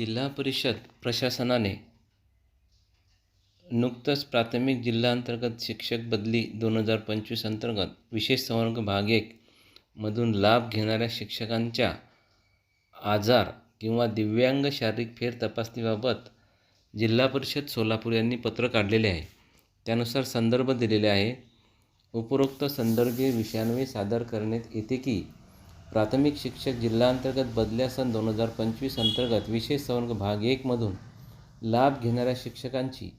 जिल्हा परिषद प्रशासनाने नुकतंच प्राथमिक जिल्हांतर्गत शिक्षक बदली दोन हजार पंचवीस अंतर्गत विशेष संवर्ग भाग एक मधून लाभ घेणाऱ्या शिक्षकांच्या आजार किंवा दिव्यांग शारीरिक फेर तपासणीबाबत जिल्हा परिषद सोलापूर यांनी पत्र काढलेले आहे. त्यानुसार संदर्भ दिलेले आहे. उपरोक्त संदर्भे विषयान्वये सादर करण्यात येते की प्राथमिक शिक्षक जिल्हांतर्गत बदल्या सन दोन हजार पंचवीस अंतर्गत विशेष संवर्ग भाग एकमधून लाभ घेणाऱ्या शिक्षकांची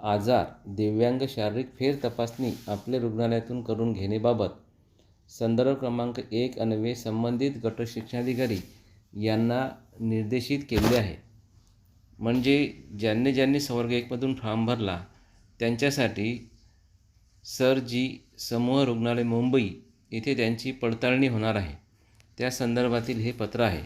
आजार दिव्यांग शारीरिक फेर तपासणी आपल्या रुग्णालयातून करून घेण्याबाबत संदर्भ क्रमांक एक अन्वये संबंधित गट शिक्षणाधिकारी यांना निर्देशित केले आहे. म्हणजे ज्यांनी ज्यांनी संवर्ग एकमधून फॉर्म भरला त्यांच्यासाठी सर जी समूह रुग्णालय मुंबई येथे त्यांची पडताळणी होणार आहे. त्या संदर्भातील हे पत्र आहे.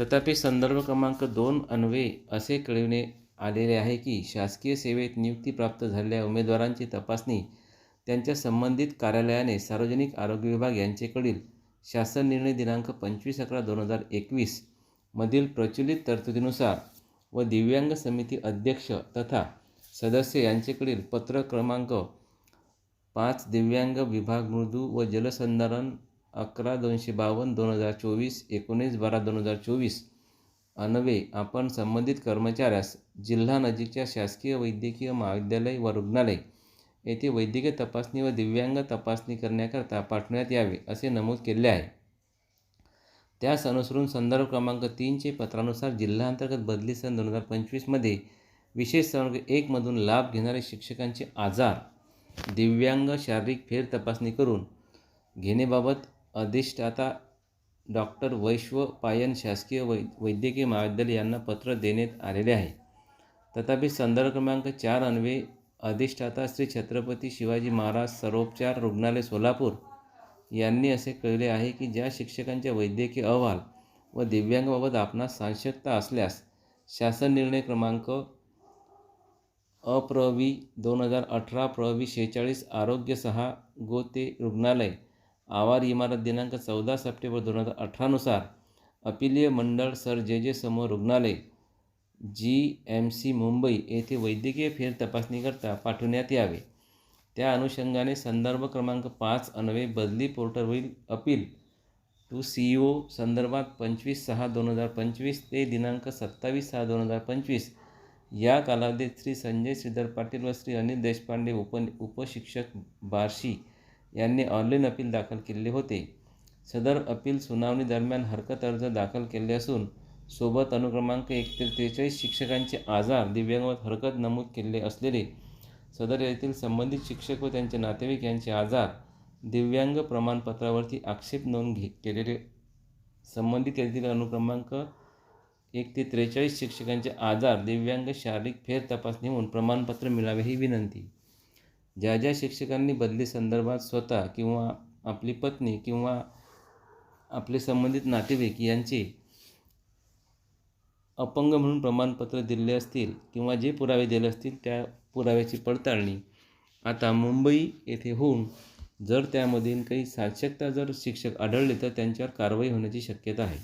तथापि संदर्भ क्रमांक दोन अन्वये असे कळविणे आलेले आहे की शासकीय सेवेत नियुक्तीप्राप्त झालेल्या उमेदवारांची तपासणी त्यांच्या संबंधित कार्यालयाने सार्वजनिक आरोग्य विभाग यांचेकडील शासन निर्णय दिनांक पंचवीस अकरा दोन हजार एकवीस मधील प्रचलित तरतुदीनुसार व दिव्यांग समिती अध्यक्ष तथा सदस्य यांचेकडील पत्र क्रमांक पाच दिव्यांग विभाग मृदू व जलसंधारण अकरा दोनशे बावन्न दोन हजार चोवीस एकोणीस बारा दोन हजार चोवीस. अन्वे आपण संबंधित कर्मचाऱ्यास जिल्हा नजीकच्या शासकीय वैद्यकीय महाविद्यालय व रुग्णालय येथे वैद्यकीय तपासणी व दिव्यांग तपासणी करण्याकरता पाठवण्यात यावे असे नमूद केले आहे. त्यास अनुसरून संदर्भ क्रमांक तीनचे पत्रानुसार जिल्हांतर्गत बदली सन दोन हजार पंचवीसमध्ये विशेष संवर्ग एकमधून लाभ घेणारे शिक्षकांचे आजार दिव्यांग शारीरिक फेर तपासणी करून घेण्याबाबत अधिष्ठाता डॉक्टर वैश्व पायन शासकीय वै वैद्यकीय महाविद्यालय यांना पत्र देण्यात आलेले आहे. तथापि संदर्भ क्रमांक चार अन्वे अधिष्ठाता श्री छत्रपती शिवाजी महाराज सर्वोपचार रुग्णालय सोलापूर यांनी असे कळले आहे की ज्या शिक्षकांच्या वैद्यकीय अहवाल व दिव्यांगाबाबत आपणास साशंकता असल्यास शासन निर्णय क्रमांक अप्रवी दोन हजार अठरा प्रवी शेहेचाळीस आरोग्य सहा गोते रुग्णालय आवार इमारत दिनांक चौदा सप्टेंबर दोन हजार अठरानुसार अपिलीय मंडळ सर जे जे समूह रुग्णालय जी एम सी मुंबई येथे वैद्यकीय फेर तपासणीकरता पाठवण्यात यावे. त्या अनुषंगाने संदर्भ क्रमांक पाच अन्वये बदली पोर्टलवरील अपील टू सी ओ संदर्भात पंचवीस सहा दोन हजार पंचवीस ते दिनांक सत्तावीस सहा दोन हजार पंचवीस या कालावधीत श्री संजय श्रीधर पाटील व श्री अनिल देशपांडे उप उपशिक्षक बार्शी यांनी ऑनलाईन अपील दाखल केले होते. सदर अपील सुनावणी दरम्यान हरकत अर्ज दाखल केले असून सोबत अनुक्रमांक एक ते त्रेचाळीस शिक्षकांचे आजार दिव्यांगावर हरकत नमूद केले असलेले सदर येथील संबंधित शिक्षक व त्यांचे नातेवाईक यांचे आजार दिव्यांग प्रमाणपत्रावरती आक्षेप नोंद घे केलेले संबंधित येथील अनुक्रमांक एक ते त्रेचाळीस शिक्षकांचे आजार दिव्यांग शारीरिक फेर तपासणी होऊन प्रमाणपत्र मिळावे ही विनंती. ज्या ज्या शिक्षकांनी बदली संदर्भात स्वतः किंवा आपली पत्नी किंवा आपले संबंधित नातेवाईक यांचे अपंग म्हणून प्रमाणपत्र दिले असतील किंवा जे पुरावे दिले असतील त्या पुराव्याची पडताळणी आता मुंबई येथे होऊन जर त्यामधील काही साक्षकता जर शिक्षक आढळले तर त्यांच्यावर कारवाई होण्याची शक्यता आहे.